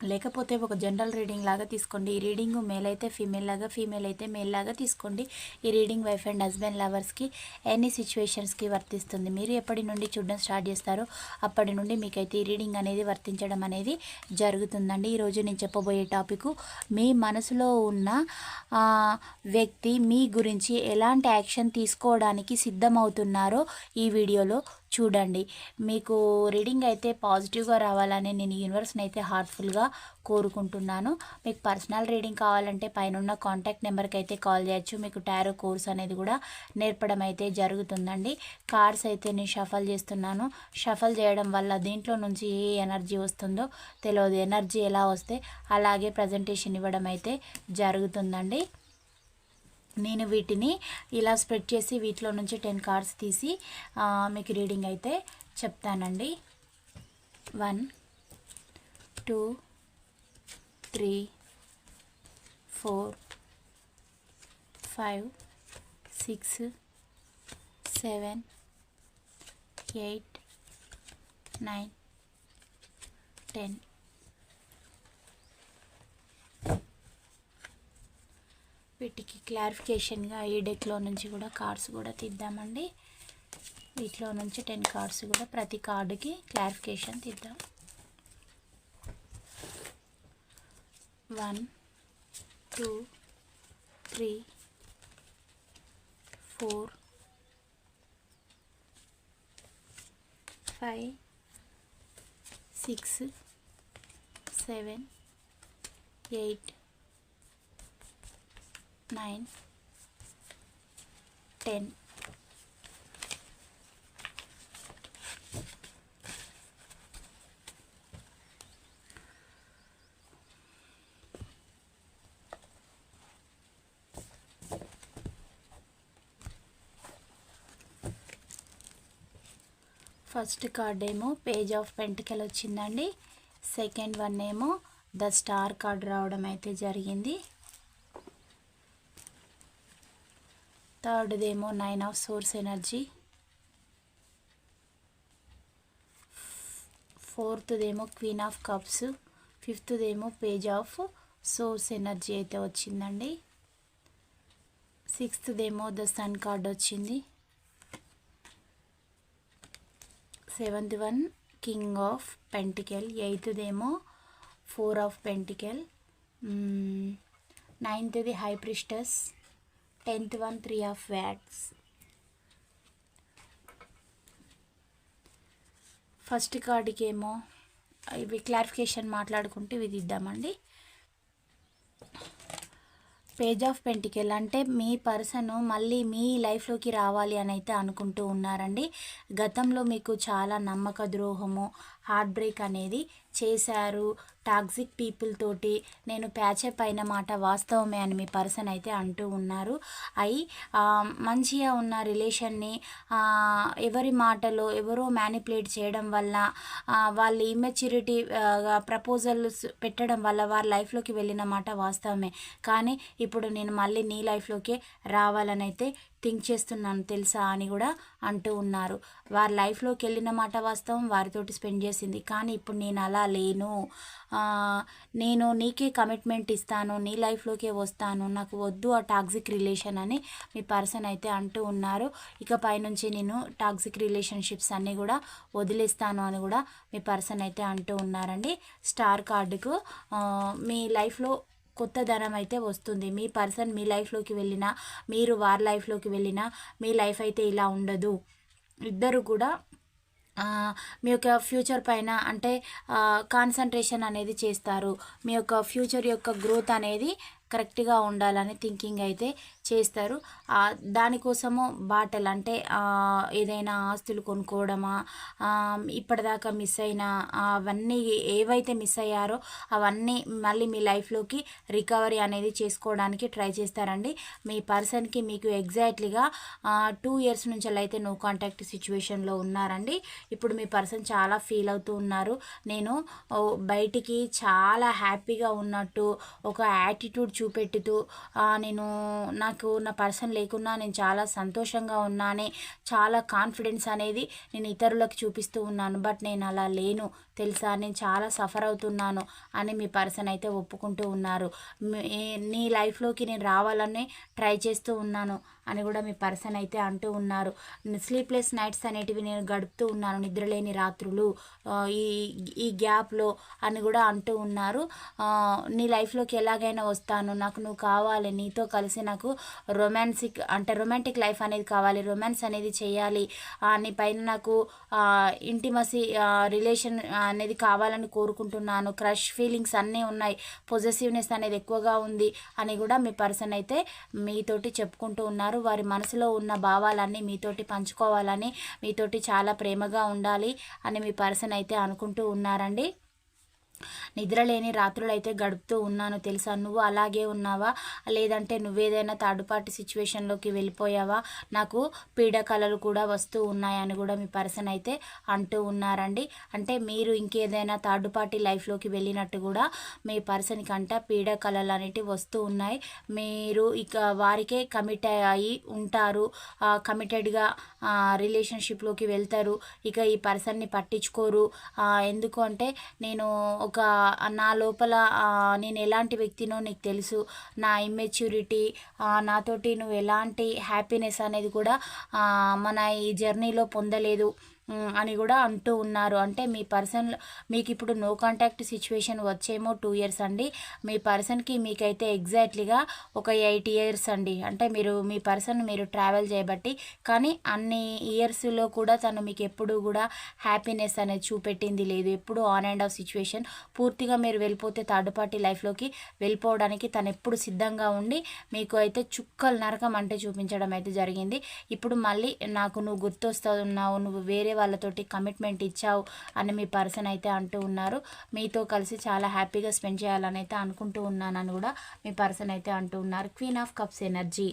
లేకపోతే ఒక general reading లాగా తీసుకోండి. ఈ రీడింగ్ మేల్ అయితే ఫీమేల్ లాగా ఫీమేల్ అయితే మేల్ లాగా తీసుకోండి. ఈ రీడింగ్ వైఫ్ అండ్ హస్బెండ్ లవర్స్కి ఎనీ సిచ్యువేషన్స్కి వర్తిస్తుంది. మీరు ఎప్పటి నుండి చూడడం స్టార్ట్ చేస్తారో అప్పటి నుండి మీకైతే ఈ రీడింగ్ అనేది వర్తించడం అనేది జరుగుతుందండి. ఈరోజు నేను చెప్పబోయే టాపిక్ మీ మనసులో ఉన్న వ్యక్తి మీ గురించి ఎలాంటి యాక్షన్ తీసుకోవడానికి సిద్ధమవుతున్నారో ఈ వీడియోలో చూడండి. మీకు రీడింగ్ అయితే పాజిటివ్గా రావాలని నేను యూనివర్స్ని అయితే హార్ట్ఫుల్గా కోరుకుంటున్నాను. మీకు పర్సనల్ రీడింగ్ కావాలంటే పైన ఉన్న కాంటాక్ట్ నెంబర్కి అయితే కాల్ చేయొచ్చు. మీకు టారో కోర్స్ అనేది కూడా నేర్పడం అయితే జరుగుతుందండి. కార్డ్స్ అయితే నేను షఫల్ చేస్తున్నాను. షఫల్ చేయడం వల్ల దీంట్లో నుంచి ఏ ఎనర్జీ వస్తుందో తెలియదు ఎనర్జీ ఎలా వస్తే అలాగే ప్రజెంటేషన్ ఇవ్వడం అయితే జరుగుతుందండి. నేను వీటిని ఇలా స్ప్రెడ్ చేసి వీటిలో నుంచి టెన్ కార్డ్స్ తీసి మీకు రీడింగ్ అయితే చెప్తానండి. One two three four five six seven eight nine ten వీటికి క్లారిఫికేషన్గా ఈ డెక్లో నుంచి కూడా కార్డ్స్ కూడా తీద్దామండి. వీటిలో నుంచి టెన్ కార్డ్స్ కూడా ప్రతి కార్డుకి క్లారిఫికేషన్ తీద్దాం. One two three four five six seven eight nine ten first card ఏమో పేజ్ ఆఫ్ పెంటికల్ వచ్చిందండి. సెకండ్ వన్ ఏమో ద స్టార్ కార్డ్ రావడం అయితే జరిగింది. థర్డ్దేమో నైన్ ఆఫ్ సోర్స్ ఎనర్జీ. ఫోర్త్దేమో క్వీన్ ఆఫ్ కప్స్. ఫిఫ్త్దేమో పేజ్ ఆఫ్ సోర్స్ ఎనర్జీ అయితే వచ్చిందండి. సిక్స్త్దేమో ద సన్ కార్డ్ వచ్చింది. Seventh one king of pentacle. ఎయిత్దేమో four of pentacle. నైన్త్ది high priestess tenth one three of wands. First కార్డుకి ఏమో ఇవి క్లారిఫికేషన్ మాట్లాడుకుంటే ఇవి ఇద్దామండి పేజ్ ఆఫ్ పెంటికెల్ అంటే మీ పర్సన్ మళ్ళీ మీ లైఫ్లోకి రావాలి అని అయితే అనుకుంటూ ఉన్నారండి. గతంలో మీకు చాలా నమ్మక ద్రోహము హార్ట్ బ్రేక్ అనేది చేశారు. టాక్సిక్ పీపుల్ తోటి నేను ప్యాచప్ అయిన మాట వాస్తవమే అని మీ పర్సన్ అయితే అంటూ ఉన్నారు. అయి మంచిగా ఉన్న రిలేషన్ని ఎవరి మాటలో ఎవరో మ్యానిపులేట్ చేయడం వల్ల వాళ్ళ ఇమ్మెచ్యూరిటీ ప్రపోజల్స్ పెట్టడం వల్ల వారి లైఫ్లోకి వెళ్ళిన మాట వాస్తవమే. కానీ ఇప్పుడు నేను మళ్ళీ నీ లైఫ్లోకే రావాలని అయితే థింక్ చేస్తున్నాను తెలుసా అని కూడా అంటూ ఉన్నారు. వారి లైఫ్లోకి వెళ్ళిన మాట వాస్తవం వారితోటి స్పెండ్ చేసింది. కానీ ఇప్పుడు నేను అలా లేను. నేను నీకే కమిట్మెంట్ ఇస్తాను. నీ లైఫ్లోకే వస్తాను. నాకు వద్దు ఆ టాక్సిక్ రిలేషన్ అని మీ పర్సన్ అయితే అంటూ ఉన్నారు. ఇక పైనుంచి నేను టాక్సిక్ రిలేషన్షిప్స్ అన్నీ కూడా వదిలేస్తాను అని కూడా మీ పర్సన్ అయితే అంటూ ఉన్నారండి. స్టార్ కార్డుకు మీ లైఫ్లో కొత్త ధనం అయితే వస్తుంది. మీ పర్సన్ మీ లైఫ్లోకి వెళ్ళినా మీరు వారి లైఫ్లోకి వెళ్ళినా మీ లైఫ్ అయితే ఇలా ఉండదు. ఇద్దరు కూడా మీ యొక్క ఫ్యూచర్ పైన అంటే కాన్సన్ట్రేషన్ అనేది చేస్తారు. మీ యొక్క ఫ్యూచర్ యొక్క గ్రోత్ అనేది కరెక్ట్గా ఉండాలని థింకింగ్ అయితే చేస్తారు. దానికోసము బాటలు అంటే ఏదైనా ఆస్తులు కొనుక్కోవడమా ఇప్పటిదాకా మిస్ అయిన అవన్నీ ఏవైతే మిస్ అయ్యారో అవన్నీ మళ్ళీ మీ లైఫ్లోకి రికవరీ అనేది చేసుకోవడానికి ట్రై చేస్తారండి. మీ పర్సన్కి మీకు ఎగ్జాక్ట్లీగా టూ ఇయర్స్ నుంచి అయితే నో కాంటాక్ట్ సిచ్యువేషన్లో ఉన్నారండి. ఇప్పుడు మీ పర్సన్ చాలా ఫీల్ అవుతూ ఉన్నారు. నేను బయటికి చాలా హ్యాపీగా ఉన్నట్టు ఒక యాటిట్యూడ్ చూపెట్టుతూ నేను నాకు నా పర్సన్ లేకున్నా నేను చాలా సంతోషంగా ఉన్నానే చాలా కాన్ఫిడెన్స్ అనేది నేను ఇతరులకు చూపిస్తూ ఉన్నాను బట్ నేను అలా లేను తెలుసా? నేను చాలా సఫర్ అవుతున్నాను అని మీ పర్సన్ అయితే ఒప్పుకుంటూ ఉన్నారు. నీ లైఫ్లోకి నేను రావాలని ట్రై చేస్తూ ఉన్నాను అని కూడా మీ పర్సన్ అయితే అంటూ ఉన్నారు. స్లీప్లెస్ నైట్స్ అనేటివి నేను గడుపుతూ ఉన్నాను నిద్రలేని రాత్రులు ఈ ఈ గ్యాప్లో అని కూడా అంటూ ఉన్నారు. నీ లైఫ్లోకి ఎలాగైనా వస్తాను నాకు నువ్వు కావాలి నీతో కలిసి నాకు రొమాన్సిక్ అంటే రొమాంటిక్ లైఫ్ అనేది కావాలి రొమాన్స్ అనేది చేయాలి నీ పైన నాకు ఇంటిమసీ రిలేషన్ అనేది కావాలని కోరుకుంటున్నాను. క్రష్ ఫీలింగ్స్ అన్నీ ఉన్నాయి. పొజెసివ్నెస్ అనేది ఎక్కువగా ఉంది అని కూడా మీ పర్సన్ అయితే మీతోటి చెప్పుకుంటూ ఉన్నారు. వారి మనసులో ఉన్న భావాలన్నీ మీతోటి పంచుకోవాలని మీతోటి చాలా ప్రేమగా ఉండాలి అని మీ పర్సన్ అయితే అనుకుంటూ ఉన్నారండి. నిద్రలేని రాత్రులు అయితే గడుపుతూ ఉన్నాను తెలుసా? నువ్వు అలాగే ఉన్నావా? లేదంటే నువ్వేదైనా థర్డ్ పార్టీ సిచ్యువేషన్లోకి వెళ్ళిపోయావా? నాకు పీడ కళలు కూడా వస్తూ ఉన్నాయని కూడా మీ పర్సన్ అయితే అంటూ ఉన్నారండి. అంటే మీరు ఇంకేదైనా థర్డ్ పార్టీ లైఫ్లోకి వెళ్ళినట్టు కూడా మీ పర్సన్కి అంట పీడ కళలు అనేటివి వస్తూ ఉన్నాయి. మీరు ఇక వారికే కమిట్ అయ్యి ఉంటారు. కమిటెడ్గా రిలేషన్షిప్లోకి వెళ్తారు. ఇక ఈ పర్సన్ని పట్టించుకోరు. ఎందుకు అంటే నేను ఒక నా లోపల నేను ఎలాంటి వ్యక్తినో నీకు తెలుసు. నా ఇమ్మెచ్యూరిటీ నాతోటి నువ్వు ఎలాంటి హ్యాపీనెస్ అనేది కూడా మన ఈ జర్నీలో పొందలేదు. అని కూడా అంటూ ఉన్నారు. అంటే మీ పర్సన్ మీకు ఇప్పుడు నో కాంటాక్ట్ సిచ్యువేషన్ వచ్చేమో టూ ఇయర్స్ అండి. మీ పర్సన్కి మీకైతే ఎగ్జాక్ట్లీగా ఒక ఎయిట్ ఇయర్స్ అండి. అంటే మీరు మీ పర్సన్ మీరు ట్రావెల్ చేయబట్టి కానీ అన్ని ఇయర్స్లో కూడా తను మీకు ఎప్పుడు కూడా హ్యాపీనెస్ అనేది చూపెట్టింది లేదు. ఎప్పుడు ఆన్ అండ్ ఆఫ్ సిచ్యువేషన్ పూర్తిగా మీరు వెళ్ళిపోతే థర్డ్ పార్టీ లైఫ్లోకి వెళ్ళిపోవడానికి తను ఎప్పుడు సిద్ధంగా ఉండి మీకు అయితే చుక్కలు నరకం అంటే చూపించడం అయితే జరిగింది. ఇప్పుడు మళ్ళీ నాకు నువ్వు గుర్తొస్తున్నావు నువ్వు వేరే వాళ్ళతోటి కమిట్మెంట్ ఇచ్చావు అని మీ పర్సన్ అయితే అంటూ ఉన్నారు. మీతో కలిసి చాలా హ్యాపీగా స్పెండ్ చేయాలని అయితే అనుకుంటూ ఉన్నానని కూడా మీ పర్సన్ అయితే అంటూ ఉన్నారు. Queen of cups energy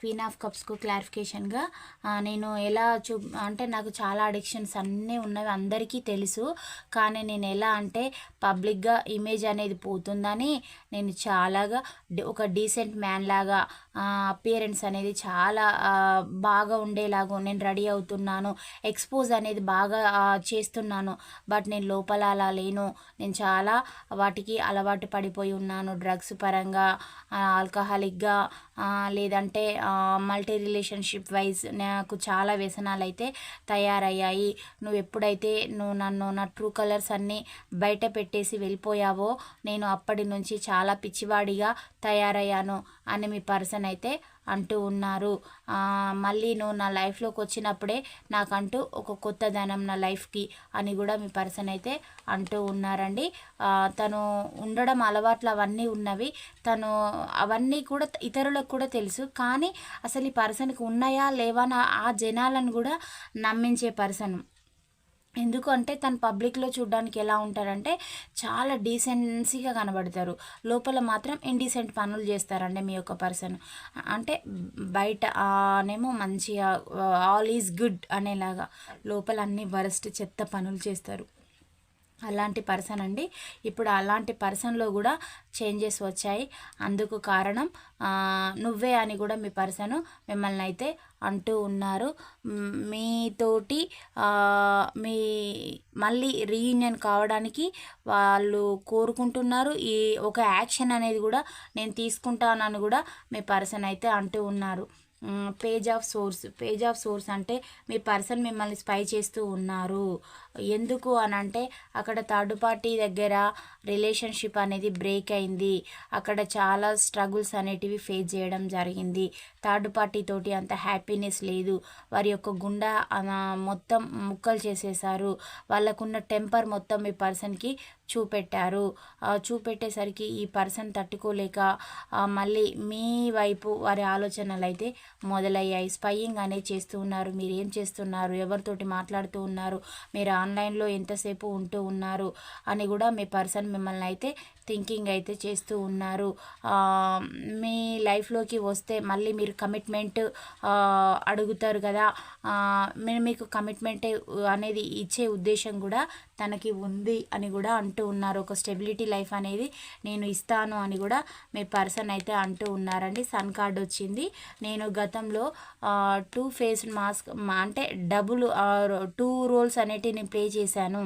queen of కప్స్కు క్లారిఫికేషన్గా నేను ఎలా చూ అంటే నాకు చాలా అడిక్షన్స్ అన్నీ ఉన్నవి అందరికీ తెలుసు. కానీ నేను ఎలా అంటే పబ్లిక్గా ఇమేజ్ అనేది పోతుందని నేను చాలాగా ఒక డీసెంట్ మ్యాన్ లాగా అపియరెన్స్ అనేది చాలా బాగా ఉండేలాగా నేను రెడీ అవుతున్నాను ఎక్స్పోజ్ అనేది బాగా చేస్తున్నాను. బట్ నేను లోపల అలా లేను. నేను చాలా వాటికి అలవాటు పడిపోయి ఉన్నాను. డ్రగ్స్ పరంగా ఆల్కహాలిక్గా లేదంటే మల్టీ రిలేషన్షిప్ వైజ్ నాకు చాలా వ్యసనాలు అయితే తయారయ్యాయి. నువ్వు ఎప్పుడైతే నువ్వు నన్ను నా ట్రూ కలర్స్ అన్నీ బయట పెట్టేసి వెళ్ళిపోయావో నేను అప్పటి నుంచి చాలా పిచ్చివాడిగా తయారయ్యాను. అని మీ పర్సన్ అయితే అంటూ ఉన్నారు. మళ్ళీ నువ్వు నా లైఫ్లోకి వచ్చినప్పుడే నాకంటూ ఒక కొత్త ధనం నా లైఫ్కి అని కూడా మీ పర్సన్ అయితే అంటూ ఉన్నారండి. తను ఉండడం అలవాట్లు అవన్నీ ఉన్నవి. తను అవన్నీ కూడా ఇతరులకు కూడా తెలుసు. కానీ అసలు ఈ పర్సన్కి ఉన్నాయా లేవా ఆ జనాలను కూడా నమ్మించే పర్సన్ ఎందుకంటే తను పబ్లిక్లో చూడడానికి ఎలా ఉంటారంటే చాలా డీసెన్సీగా కనబడతారు. లోపల మాత్రం ఇండీసెంట్ పనులు చేస్తారండి మీ యొక్క పర్సన్. అంటే బయట నేమో మంచిగా ఆల్ ఈజ్ గుడ్ అనేలాగా లోపల అన్ని వరస్ట్ చెత్త పనులు చేస్తారు. అలాంటి పర్సన్ అండి. ఇప్పుడు అలాంటి పర్సన్లో కూడా చేంజెస్ వచ్చాయి. అందుకు కారణం నువ్వే అని కూడా మీ పర్సన్ మిమ్మల్ని అయితే అంటూ ఉన్నారు. మీతోటి మీ మళ్ళీ రీయూనియన్ కావడానికి వాళ్ళు కోరుకుంటున్నారు. ఈ ఒక యాక్షన్ అనేది కూడా నేను తీసుకుంటానని కూడా మీ పర్సన్ అయితే అంటూ ఉన్నారు. Page of swords page of swords అంటే మీ పర్సన్ మిమ్మల్ని స్పై చేస్తూ ఉన్నారు. ఎందుకు అని అంటే అక్కడ థర్డ్ పార్టీ దగ్గర రిలేషన్షిప్ అనేది బ్రేక్ అయింది. అక్కడ చాలా స్ట్రగుల్స్ అనేటివి ఫేస్ చేయడం జరిగింది. థర్డ్ పార్టీ తోటి అంత హ్యాపీనెస్ లేదు. వారి యొక్క గుండె మొత్తం ముక్కలు చేసేసారు వాళ్ళకున్న టెంపర్ మొత్తం మీ పర్సన్కి చూపెట్టారు. చూపెట్టేసరికి ఈ పర్సన్ తట్టుకోలేక మళ్ళీ మీ వైపు వారి ఆలోచనలు అయితే మొదలయ్యాయి స్పయింగ్ అనేది చేస్తూ ఉన్నారు. మీరు ఏం చేస్తున్నారు? ఎవరితోటి మాట్లాడుతూ ఉన్నారు? మీరు ఆన్లైన్లో ఎంతసేపు ఉంటూ ఉన్నారు? అని కూడా మీ పర్సన్ మిమ్మల్ని అయితే థింకింగ్ అయితే చేస్తూ ఉన్నారు. మీ లైఫ్లోకి వస్తే మళ్ళీ మీరు కమిట్మెంట్ అడుగుతారు కదా. మీరు మీకు కమిట్మెంట్ అనేది ఇచ్చే ఉద్దేశం కూడా తనకి ఉంది అని కూడా అంటూ ఉన్నారు. ఒక స్టెబిలిటీ లైఫ్ అనేది నేను ఇస్తాను అని కూడా మీ పర్సన్ అయితే అంటూ ఉన్నారండి. సన్ కార్డ్ వచ్చింది. నేను గతంలో టూ ఫేస్ మాస్క్ అంటే డబుల్ టూ రోల్స్ అనేటివి నేను ప్లే చేశాను.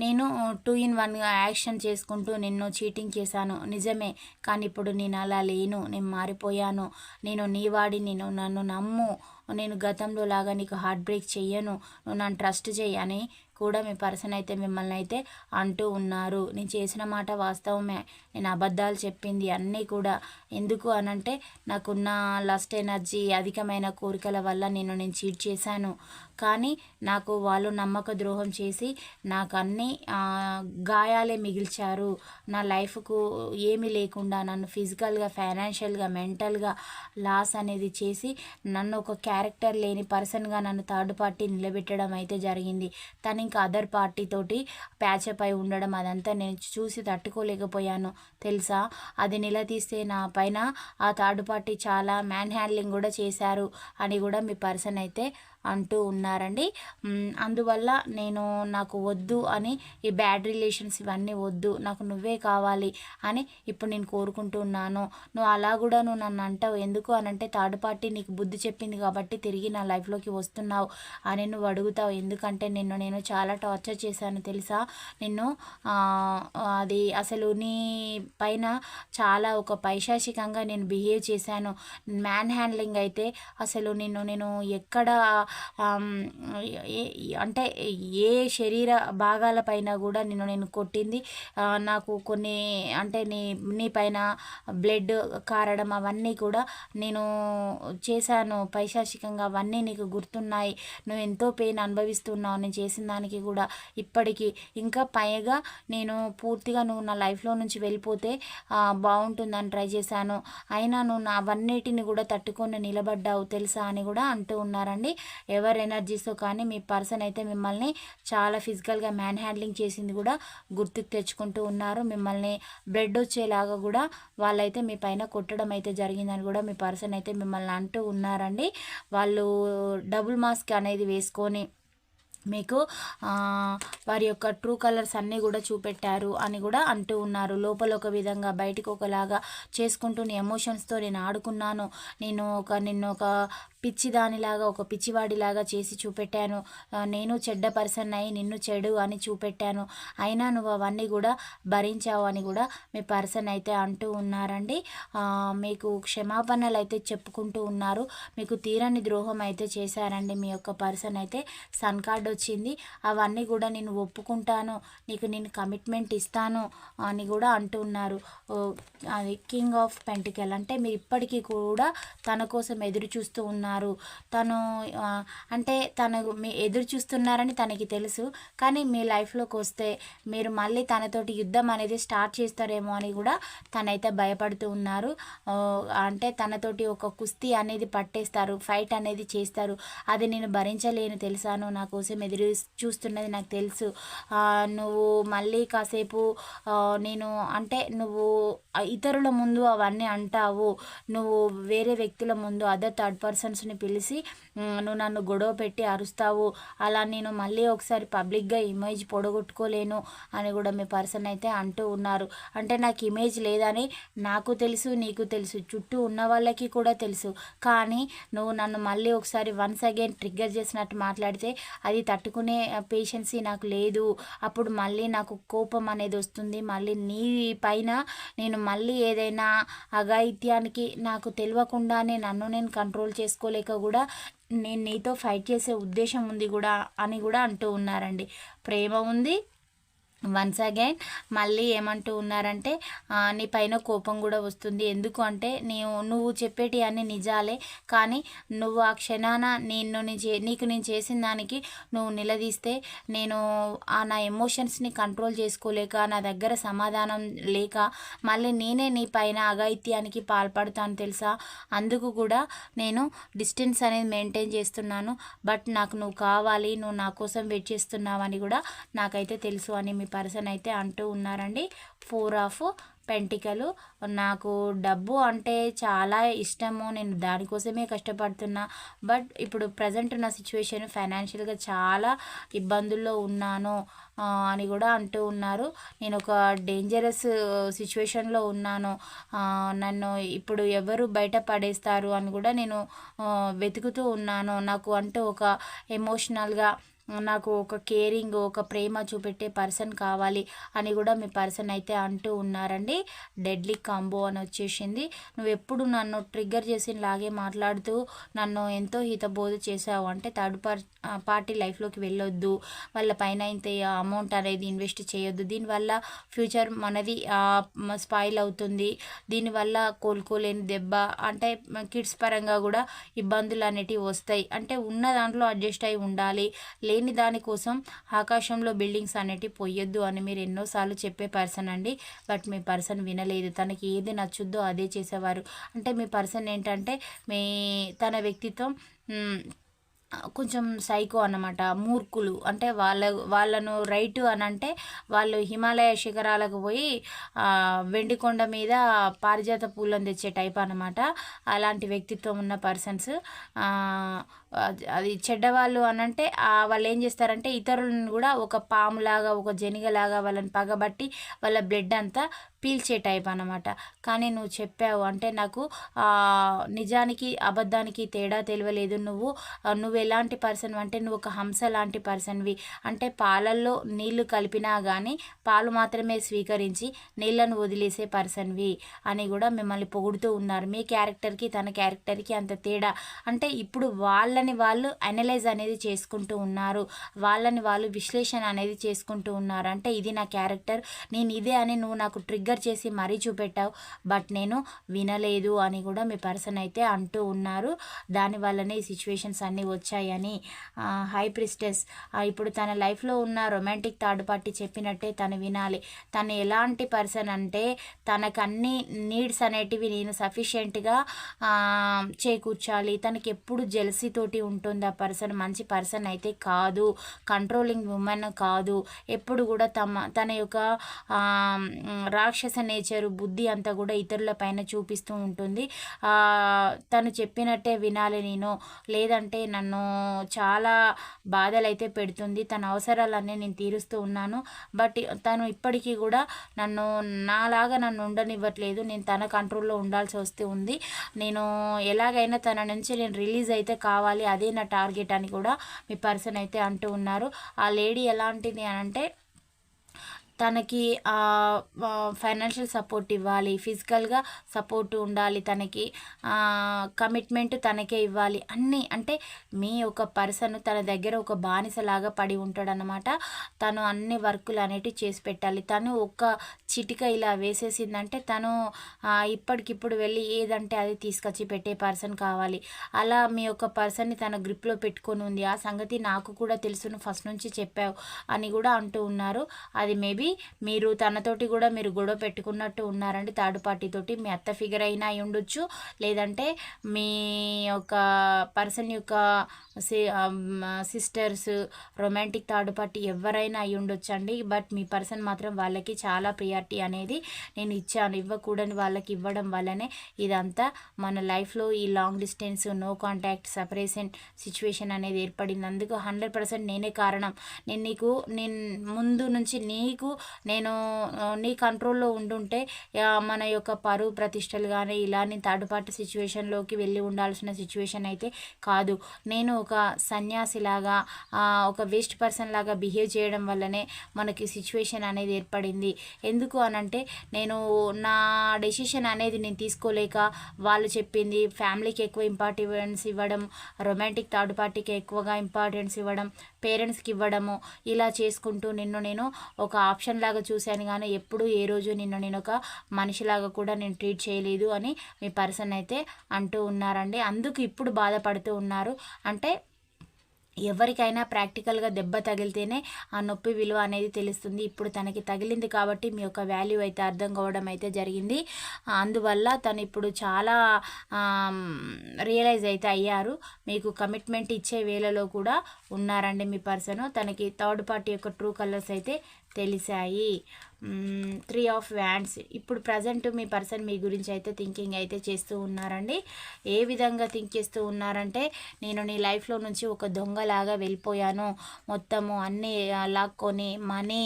నేను టూ ఇన్ వన్ యాక్షన్ చేసుకుంటూ నిన్ను చీటింగ్ చేశాను. నిజమే కానీ ఇప్పుడు నేను అలా లేను. నేను మారిపోయాను. నేను నీ వాడి నేను నన్ను నమ్ము. నేను గతంలో లాగా నీకు హార్ట్ బ్రేక్ చెయ్యను. నువ్వు నన్ను ట్రస్ట్ చేయని కూడా మీ పర్సన్ అయితే మిమ్మల్ని అయితే అంటూ ఉన్నారు. నేను చేసిన మాట వాస్తవమే. నేను అబద్ధాలు చెప్పింది అన్నీ కూడా. ఎందుకు అనంటే నాకున్న లస్ట్ ఎనర్జీ అధికమైన కోరికల వల్ల నేను నేను చీట్ చేశాను. కానీ నాకు వాళ్ళు నమ్మక ద్రోహం చేసి నాకు అన్ని గాయాలే మిగిల్చారు. నా లైఫ్కు ఏమీ లేకుండా నన్ను ఫిజికల్గా ఫైనాన్షియల్గా మెంటల్గా లాస్ అనేది చేసి నన్ను ఒక క్యారెక్టర్ లేని పర్సన్గా నన్ను థర్డ్ పార్టీ నిలబెట్టడం అయితే జరిగింది. తను ఇంకా అదర్ పార్టీతోటి ప్యాచప్ అయి ఉండడం అదంతా నేను చూసి తట్టుకోలేకపోయాను. తెలుసా? అది నిలదీస్తే నా పైన ఆ థర్డ్ పార్టీ చాలా మ్యాన్ హ్యాండ్లింగ్ కూడా చేశారు అని కూడా మీ పర్సన్ అయితే అంటూ ఉన్నారండి. అందువల్ల నేను నాకు వద్దు అని ఈ బ్యాడ్ రిలేషన్స్ ఇవన్నీ వద్దు నాకు నువ్వే కావాలి అని ఇప్పుడు నేను కోరుకుంటున్నాను నువ్వు అలా కూడా నువ్వు నన్ను అంటావు. ఎందుకు అని అంటే థర్డ్ పార్టీ నీకు బుద్ధి చెప్పింది కాబట్టి తిరిగి నా లైఫ్లోకి వస్తున్నావు అని నువ్వు అడుగుతావు. ఎందుకంటే నిన్ను నేను చాలా టార్చర్ చేశాను తెలుసా? నిన్ను అది అసలు నీ పైన చాలా ఒక పైశాచికంగా నేను బిహేవ్ చేశాను. మ్యాన్ హ్యాండ్లింగ్ అయితే అసలు నిన్ను నేను ఎక్కడ అంటే ఏ శరీర భాగాలపైన కూడా నిన్ను నేను కొట్టింది. నాకు కొన్ని అంటే నీ నీ పైన బ్లడ్ కారడం అవన్నీ కూడా నేను చేశాను. పైశాచికంగా అవన్నీ నీకు గుర్తున్నాయి. నువ్వు ఎంతో పెయిన్ అనుభవిస్తున్నావు. నేను చేసిన దానికి కూడా ఇప్పటికీ. ఇంకా పైగా నేను పూర్తిగా నువ్వు నా లైఫ్లో నుంచి వెళ్ళిపోతే బాగుంటుందని ట్రై చేశాను. అయినా నువ్వు నా అవన్నిటిని కూడా తట్టుకొని నిలబడ్డావు తెలుసా అని కూడా అంటూ ఉన్నారండి. ఎవరి ఎనర్జీస్తో కానీ మీ పర్సన్ అయితే మిమ్మల్ని చాలా ఫిజికల్గా మ్యాన్ హ్యాండ్లింగ్ చేసింది కూడా గుర్తుకు తెచ్చుకుంటూ ఉన్నారు. మిమ్మల్ని బ్లడ్ వచ్చేలాగా కూడా వాళ్ళైతే మీ పైన కొట్టడం అయితే జరిగిందని కూడా మీ పర్సన్ అయితే మిమ్మల్ని అంటూ ఉన్నారండి. వాళ్ళు డబుల్ మాస్క్ అనేది వేసుకొని మీకు వారి యొక్క ట్రూ కలర్స్ అన్నీ కూడా చూపెట్టారు అని కూడా అంటూ ఉన్నారు. లోపల ఒక విధంగా బయటకు ఒకలాగా చేసుకుంటూ నీ ఎమోషన్స్తో నేను ఆడుకున్నాను. నేను ఒక నిన్ను ఒక పిచ్చిదానిలాగా ఒక పిచ్చివాడిలాగా చేసి చూపెట్టాను. నేను చెడ్డ పర్సన్ అయి నిన్ను చెడు అని చూపెట్టాను. అయినా నువ్వు అవన్నీ కూడా భరించావు అని కూడా మీ పర్సన్ అయితే అంటూ ఉన్నారండి. మీకు క్షమాపణలు అయితే చెప్పుకుంటూ ఉన్నారు. మీకు తీరని ద్రోహం అయితే చేశారండి మీ యొక్క పర్సన్ అయితే. సన్ కార్డ్ వచ్చింది. అవన్నీ కూడా నేను ఒప్పుకుంటాను. నీకు నేను కమిట్మెంట్ ఇస్తాను అని కూడా అంటూ ఉన్నారు. అది కింగ్ ఆఫ్ పెంటికల్. అంటే మీరు ఇప్పటికీ కూడా తన కోసం ఎదురు చూస్తూ ఉన్నారు. తను అంటే తను మీ ఎదురు చూస్తున్నారని తనకి తెలుసు. కానీ మీ లైఫ్లోకి వస్తే మీరు మళ్ళీ తనతోటి యుద్ధం అనేది స్టార్ట్ చేస్తారేమో అని కూడా తనైతే భయపడుతూ ఉన్నారు. అంటే తనతోటి ఒక కుస్తీ అనేది పట్టేస్తారు. ఫైట్ అనేది చేస్తారు. అది నేను భరించలేను తెలుసాను నా కోసం ఎదురు చూస్తున్నది నాకు తెలుసు. నువ్వు మళ్ళీ కాసేపు నేను అంటే నువ్వు ఇతరుల ముందు అవన్నీ అంటావు. నువ్వు వేరే వ్యక్తుల ముందు అదర్ థర్డ్ పర్సన్స్ ఫ్రెండ్స్ని పిలిచి నువ్వు నన్ను గొడవ పెట్టి అరుస్తావు. అలా నేను మళ్ళీ ఒకసారి పబ్లిక్గా ఇమేజ్ పొడగొట్టుకోలేను అని కూడా మీ పర్సన్ అయితే అంటూ ఉన్నారు. అంటే నాకు ఇమేజ్ లేదని నాకు తెలుసు నీకు తెలుసు. చుట్టూ ఉన్న వాళ్ళకి కూడా తెలుసు. కానీ నువ్వు నన్ను మళ్ళీ ఒకసారి వన్స్ అగైన్ ట్రిగ్గర్ చేసినట్టు మాట్లాడితే అది తట్టుకునే పేషెన్సీ నాకు లేదు. అప్పుడు మళ్ళీ నాకు కోపం అనేది వస్తుంది. మళ్ళీ నీ పైన నేను మళ్ళీ ఏదైనా అఘాయిత్యానికి నాకు తెలియకుండానే నన్ను నేను కంట్రోల్ చేసుకోలేక కూడా నేను నీతో ఫైట్ చేసే ఉద్దేశం ఉంది కూడా అని కూడా అంటూ ఉన్నారండి. ప్రేమ ఉంది వన్స్ అగైన్ మళ్ళీ ఏమంటూ ఉన్నారంటే నీ పైన కోపం కూడా వస్తుంది. ఎందుకు అంటే నీవు నువ్వు చెప్పేటి అన్ని నిజాలే. కానీ నువ్వు ఆ క్షణాన నేను చే నీకు నేను చేసిన దానికి నువ్వు నిలదీస్తే నేను ఆ నా ఎమోషన్స్ని కంట్రోల్ చేసుకోలేక నా దగ్గర సమాధానం లేక మళ్ళీ నేనే నీ పైన అఘాయిత్యానికి పాల్పడతాను తెలుసా? అందుకు కూడా నేను డిస్టెన్స్ అనేది మెయింటైన్ చేస్తున్నాను. బట్ నాకు నువ్వు కావాలి నువ్వు నా కోసం వెయిట్ చేస్తున్నావని కూడా నాకైతే తెలుసు అని మీ పర్సన్ అయితే అంటూ ఉన్నారండి. ఫోర్ ఆఫ్ పెంటికలు నాకు డబ్బు అంటే చాలా ఇష్టము. నేను దానికోసమే కష్టపడుతున్నా. బట్ ఇప్పుడు ప్రజెంట్ ఉన్న సిచ్యువేషన్ ఫైనాన్షియల్గా చాలా ఇబ్బందుల్లో ఉన్నాను అని కూడా అంటూ ఉన్నారు. నేను ఒక డేంజరస్ సిచ్యువేషన్లో ఉన్నాను. నన్ను ఇప్పుడు ఎవరు బయట పడేస్తారు అని కూడా నేను వెతుకుతూ ఉన్నాను. నాకు అంటూ ఒక ఎమోషనల్గా నాకు ఒక కేరింగ్ ఒక ప్రేమ చూపెట్టే పర్సన్ కావాలి అని కూడా మీ పర్సన్ అయితే అంటూ ఉన్నారండి. డెడ్లీ కాంబో అని వచ్చేసింది. నువ్వు ఎప్పుడు నన్ను ట్రిగ్గర్ చేసి లాగే మాట్లాడుతూ నన్ను ఎంతో హితబోధ చేసావు అంటే థర్డ్ పార్ పార్టీ లైఫ్లోకి వెళ్ళొద్దు. వాళ్ళ పైన ఇంత అమౌంట్ అనేది ఇన్వెస్ట్ చేయొద్దు. దీనివల్ల ఫ్యూచర్ మనది స్పాయిల్ అవుతుంది. దీనివల్ల కోలుకోలేని దెబ్బ అంటే కిడ్స్ పరంగా కూడా ఇబ్బందులు అనేటివి వస్తాయి. అంటే ఉన్న దాంట్లో అడ్జస్ట్ అయి ఉండాలి. లేని దానికోసం ఆకాశంలో బిల్డింగ్స్ అనేటివి పోయొద్దు అని మీరు ఎన్నోసార్లు చెప్పే పర్సన్ అండి. బట్ మీ పర్సన్ వినలేదు. తనకి ఏది నచ్చుద్దో అదే చేసేవారు. అంటే మీ పర్సన్ ఏంటంటే మీ తన వ్యక్తిత్వం కొంచెం సైకో అన్నమాట. మూర్ఖులు. అంటే వాళ్ళ వాళ్ళను రైట్ అని అంటే వాళ్ళు హిమాలయ శిఖరాలకు పోయి వెండికొండ మీద పారిజాత పూలను తెచ్చే టైప్ అనమాట అలాంటి వ్యక్తిత్వం ఉన్న పర్సన్స్. అది చెడ్డవాళ్ళు అని అంటే వాళ్ళు ఏం చేస్తారంటే ఇతరులను కూడా ఒక పాములాగా ఒక జనిగలాగా వాళ్ళని పగబట్టి వాళ్ళ బ్లడ్ అంతా పీల్చే టైప్ అనమాట కానీ నువ్వు చెప్పావు అంటే నాకు నిజానికి అబద్ధానికి తేడా తెలియలేదు నువ్వు నువ్వు ఎలాంటి పర్సన్ అంటే నువ్వు ఒక హంస లాంటి పర్సన్వి. అంటే పాలల్లో నీళ్ళు కలిపినా కానీ పాలు మాత్రమే స్వీకరించి నీళ్ళను వదిలేసే పర్సన్వి అని కూడా మిమ్మల్ని పొగుడుతూ ఉన్నారు. మీ క్యారెక్టర్కి తన క్యారెక్టర్కి అంత తేడా. అంటే ఇప్పుడు వాళ్ళ వాళ్ళని వాళ్ళు అనలైజ్ అనేది చేసుకుంటూ ఉన్నారు. వాళ్ళని వాళ్ళు విశ్లేషణ అనేది చేసుకుంటూ ఉన్నారు. అంటే ఇది నా క్యారెక్టర్ నేను ఇదే అని నువ్వు నాకు ట్రిగ్గర్ చేసి మరీ చూపెట్టావు. బట్ నేను వినలేదు అని కూడా మీ పర్సన్ అయితే అంటూ ఉన్నారు. దానివల్లనే ఈ సిచ్యువేషన్స్ అన్నీ వచ్చాయని హై ప్రిస్టెస్ ఇప్పుడు తన లైఫ్లో ఉన్న రొమాంటిక్ థర్డ్ పార్టీ చెప్పినట్టే తను వినాలి. తను ఎలాంటి పర్సన్ అంటే తనకు అన్ని నీడ్స్ అనేటివి నేను సఫిషియెంట్గా చేకూర్చాలి. తనకి ఎప్పుడు జెల్సీతో తోటి ఉంటుంది. ఆ పర్సన్ మంచి పర్సన్ అయితే కాదు. కంట్రోలింగ్ ఉమెన్ కాదు. ఎప్పుడు కూడా తమ తన యొక్క రాక్షస నేచరు బుద్ధి అంతా కూడా ఇతరుల పైన చూపిస్తూ ఉంటుంది. తను చెప్పినట్టే వినాలి నేను. లేదంటే నన్ను చాలా బాధలు అయితే పెడుతుంది. తన అవసరాలన్నీ నేను తీరుస్తూ ఉన్నాను. బట్ తను ఇప్పటికీ కూడా నన్ను నాలాగా నన్ను ఉండనివ్వట్లేదు. నేను తన కంట్రోల్లో ఉండాల్సి వస్తూ ఉంది. నేను ఎలాగైనా తన నుంచి నేను రిలీజ్ అయితే కావాలి. అదే నా టార్గెట్ అని కూడా మీ పర్సన్ అయితే అంటూ ఉన్నారు. ఆ లేడీ ఎలాంటిది అని అంటే తనకి ఫైనాన్షియల్ సపోర్ట్ ఇవ్వాలి ఫిజికల్గా సపోర్ట్ ఉండాలి తనకి కమిట్మెంట్ తనకే ఇవ్వాలి. అన్నీ అంటే మీ ఒక పర్సన్ తన దగ్గర ఒక బానిసలాగా పడి ఉంటాడనమాట తను అన్ని వర్కులు అనేటివి చేసి పెట్టాలి. తను ఒక్క చిటిక ఇలా వేసేసిందంటే తను ఇప్పటికిప్పుడు వెళ్ళి ఏదంటే అది తీసుకొచ్చి పెట్టే పర్సన్ కావాలి. అలా మీ యొక్క పర్సన్ని తన గ్రిప్లో పెట్టుకొని ఉంది. ఆ సంగతి నాకు కూడా తెలుసును ఫస్ట్ నుంచి చెప్పావు అని కూడా అంటూ ఉన్నారు. అది మేబీ మీరు తనతోటి కూడా మీరు గొడవ పెట్టుకున్నట్టు ఉన్నారండి. థర్డ్ పార్టీతోటి మీ అత్త ఫిగర్ అయినా అయి ఉండొచ్చు. లేదంటే మీ యొక్క పర్సన్ యొక్క సిస్టర్స్ రొమాంటిక్ థర్డ్ పార్టీ ఎవరైనా అయి ఉండొచ్చండి. బట్ మీ పర్సన్ మాత్రం వాళ్ళకి చాలా ప్రియారిటీ అనేది నేను ఇచ్చాను. ఇవ్వకూడని వాళ్ళకి ఇవ్వడం వల్లనే ఇదంతా మన లైఫ్లో ఈ long distance no contact separation situation అనేది ఏర్పడింది. అందుకు హండ్రెడ్ పర్సెంట్ నేనే కారణం. నేను నీకు నేను ముందు నుంచి నీకు నేను నీ కంట్రోల్లో ఉండుంటే మన యొక్క పరువు ప్రతిష్టలు కానీ ఇలా నేను థర్డ్ పార్టీ సిచ్యువేషన్లోకి వెళ్ళి ఉండాల్సిన సిచ్యువేషన్ అయితే కాదు. నేను ఒక సన్యాసిలాగా ఒక వేస్ట్ పర్సన్ లాగా బిహేవ్ చేయడం వల్లనే మనకి సిచ్యువేషన్ అనేది ఏర్పడింది. ఎందుకు అనంటే నేను నా డెసిషన్ అనేది నేను తీసుకోలేక వాళ్ళు చెప్పింది ఫ్యామిలీకి ఎక్కువ ఇంపార్టెన్స్ ఇవ్వడం రొమాంటిక్ థర్డ్ పార్టీకి ఎక్కువగా ఇంపార్టెన్స్ ఇవ్వడం పేరెంట్స్కి ఇవ్వడము ఇలా చేసుకుంటూ నిన్ను నేను ఒక ఆప్షన్ లాగా చూశాను కానీ ఎప్పుడు ఏ రోజు నిన్ను నేను ఒక మనిషిలాగా కూడా నేను ట్రీట్ చేయలేదు అని మీ పర్సన్ అయితే అంటూ ఉన్నారండి. అందుకు ఇప్పుడు బాధపడుతూ ఉన్నారు. అంటే ఎవరికైనా ప్రాక్టికల్గా దెబ్బ తగిలితేనే ఆ నొప్పి విలువ అనేది తెలుస్తుంది. ఇప్పుడు తనకి తగిలింది కాబట్టి మీ యొక్క వాల్యూ అయితే అర్థం కావడం అయితే జరిగింది. అందువల్ల తను ఇప్పుడు చాలా రియలైజ్ అయితే అయ్యారు. మీకు కమిట్మెంట్ ఇచ్చే వేళలో కూడా ఉన్నారండి మీ పర్సన్. తనకి థర్డ్ పార్టీ యొక్క ట్రూ కలర్స్ అయితే తెలిసాయి. త్రీ ఆఫ్ వ్యాండ్స్ ఇప్పుడు ప్రజెంట్ మీ పర్సన్ మీ గురించి అయితే థింకింగ్ అయితే చేస్తూ ఉన్నారండి. ఏ విధంగా థింక్ చేస్తూ ఉన్నారంటే నేను నీ లైఫ్లో నుంచి ఒక దొంగలాగా వెళ్ళిపోయాను. మొత్తము అన్నీ లాక్కొని మనీ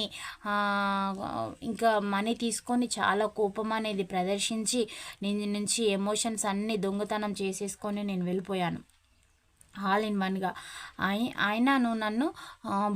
ఇంకా మనీ తీసుకొని చాలా కోపం అనేది ప్రదర్శించి నేను నుంచి ఎమోషన్స్ అన్నీ దొంగతనం చేసేసుకొని నేను వెళ్ళిపోయాను. ఆల్ ఇన్ వన్గా ఆయన నువ్వు నన్ను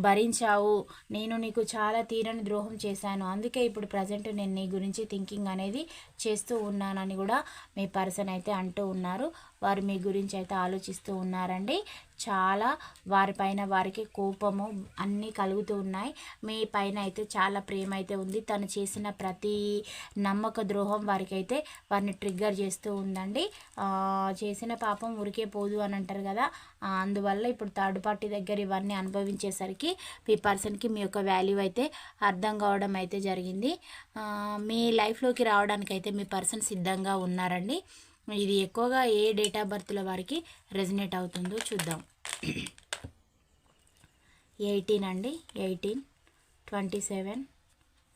భరించావు. నేను నీకు చాలా తీరని ద్రోహం చేశాను. అందుకే ఇప్పుడు ప్రజెంట్ నేను నీ గురించి థింకింగ్ అనేది చేస్తూ ఉన్నానని కూడా మీ పర్సన్ అయితే అంటూ ఉన్నారు. వారు మీ గురించి అయితే ఆలోచిస్తూ ఉన్నారండి. చాలా వారిపైన వారికి కోపము అన్నీ కలుగుతూ ఉన్నాయి. మీ పైన అయితే చాలా ప్రేమ అయితే ఉంది. తను చేసిన ప్రతి నమ్మక ద్రోహం వారికి అయితే వారిని ట్రిగ్గర్ చేస్తూ ఉందండి. చేసిన పాపం ఉరికే పోదు అని అంటారు కదా. అందువల్ల ఇప్పుడు థర్డ్ పార్టీ దగ్గర ఇవన్నీ అనుభవించేసరికి మీ పర్సన్కి మీ యొక్క వాల్యూ అయితే అర్థం కావడం అయితే జరిగింది. మీ లైఫ్లోకి రావడానికి అయితే మీ పర్సన్ సిద్ధంగా ఉన్నారండి. ఇది ఎక్కువగా ఏ డేట్ ఆఫ్ బర్త్ల వారికి రెజినేట్ అవుతుందో చూద్దాం. ఎయిటీన్ అండి. Eighteen twenty seven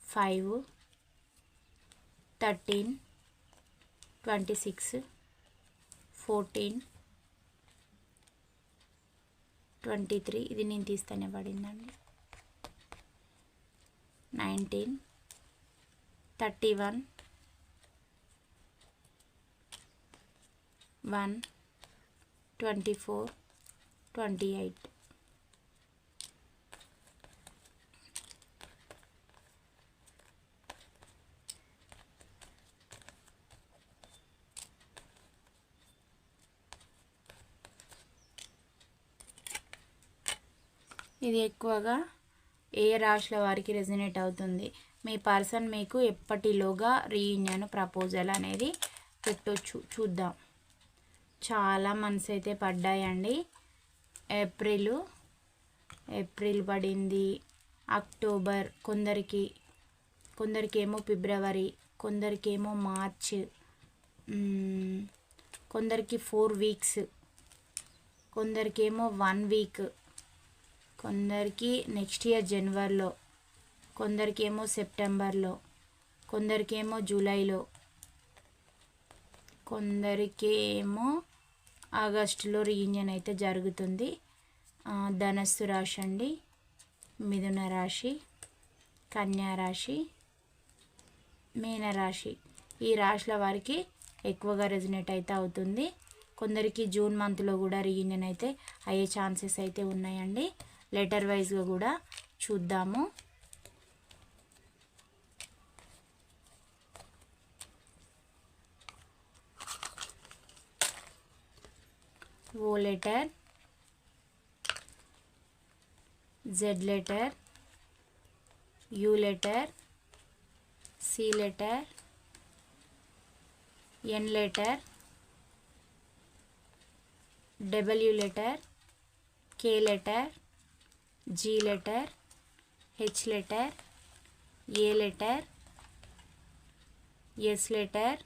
five thirteen twenty six fourteen twenty three ఇది నేను తీస్తేనే పడిందండి. Nineteen thirty one one twenty four twenty eight. ఇది ఎక్కువగా ఏ రాశుల వారికి రెజినేట్ అవుతుంది? మీ పర్సన్ మీకు ఎప్పటిలోగా రీయూనియన్ ప్రపోజల్ అనేది పెట్టొచ్చు? చూద్దాం. చాలా మంత్స్ అయితే పడ్డాయండి. ఏప్రిల్ ఏప్రిల్ పడింది అక్టోబర్ కొందరికి కొందరికేమో ఫిబ్రవరి కొందరికేమో మార్చ్ కొందరికి ఫోర్ వీక్స్ కొందరికేమో వన్ వీక్ కొందరికి నెక్స్ట్ ఇయర్ జనవరిలో కొందరికేమో సెప్టెంబర్లో కొందరికేమో జూలైలో కొందరికేమో ఆగస్టులో రీయూనియన్ అయితే జరుగుతుంది. ధనస్సు రాశి అండి. మిథున రాశి కన్యా రాశి మీనరాశి ఈ రాశుల వారికి ఎక్కువగా రెజినేట్ అయితే అవుతుంది. కొందరికి జూన్ మంత్లో కూడా రీయూనియన్ అయితే అయ్యే ఛాన్సెస్ అయితే ఉన్నాయండి. లెటర్ వైజ్గా కూడా చూద్దాము. V letter, Z letter, U letter, C letter, N letter, W letter, K letter, G letter H letter, A letter, S letter,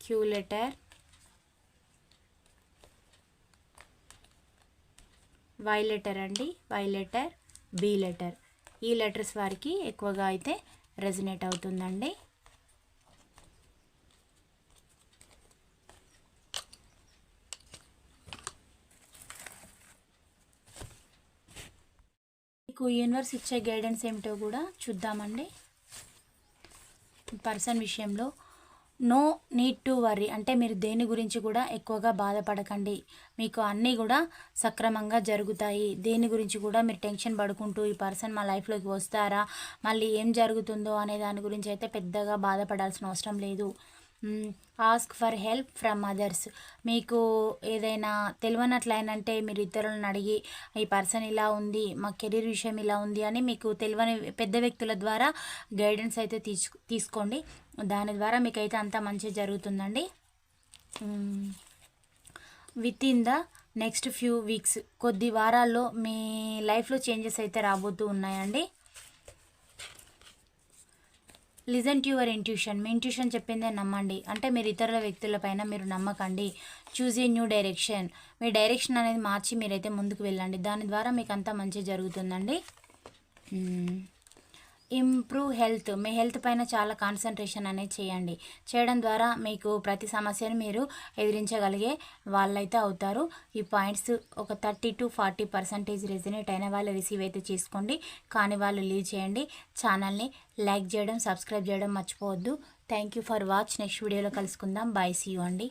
Q letter Y letter అండి. వై లెటర్ బి లెటర్ ఈ letters వారికి ఎక్కువగా అయితే resonate అవుతుందండి. మీకు universe ఇచ్చే guidance ఏమిటో కూడా చూద్దామండి. పర్సన్ విషయంలో నో నీడ్ టు వర్రీ అంటే మీరు దేని గురించి కూడా ఎక్కువగా బాధపడకండి. మీకు అన్నీ కూడా సక్రమంగా జరుగుతాయి. దేని గురించి కూడా మీరు టెన్షన్ పడుకుంటూ ఈ పర్సన్ మా లైఫ్లోకి వస్తారా? మళ్ళీ ఏం జరుగుతుందో అనే దాని గురించి అయితే పెద్దగా బాధపడాల్సిన అవసరం లేదు. Ask for help from others మీకు ఏదైనా తెలియనట్లయినంటే మీరు ఇతరులను అడిగి ఈ పర్సన్ ఇలా ఉంది మా కెరీర్ విషయం ఇలా ఉంది అని మీకు తెలియని పెద్ద వ్యక్తుల ద్వారా గైడెన్స్ అయితే తీసుకోండి. దాని ద్వారా మీకైతే అంత అంతా మంచి జరుగుతుందండి. With in the next few weeks కొద్ది వారాల్లో మీ లైఫ్లో చేంజెస్ అయితే రాబోతూ ఉన్నాయండి. లిజన్ టు యువర్ ఇంట్యూషన్ మీ ఇంట్యూషన్ చెప్పిందే నమ్మండి. అంటే మీరు ఇతరుల వ్యక్తులపైన మీరు నమ్మకండి. చూజ్ ఏ న్యూ డైరెక్షన్ మీ డైరెక్షన్ అనేది మార్చి మీరైతే ముందుకు వెళ్ళండి. దాని ద్వారా మీకు అంతా మంచి జరుగుతుందండి. ఇంప్రూవ్ హెల్త్ మీ హెల్త్ పైన చాలా కాన్సన్ట్రేషన్ అనేది చేయండి. చేయడం ద్వారా మీకు ప్రతి సమస్యను మీరు ఎదిరించగలిగే వాళ్ళైతే అవుతారు. ఈ పాయింట్స్ ఒక thirty to forty percentage resonate అయిన వాళ్ళు రిసీవ్ అయితే చేసుకోండి. కానీ వాళ్ళు లీవ్ చేయండి. ఛానల్ని లైక్ చేయడం సబ్స్క్రైబ్ చేయడం మర్చిపోవద్దు. Thank you for watch next వీడియోలో కలుసుకుందాం. బాయ్ సీ యూ అండి.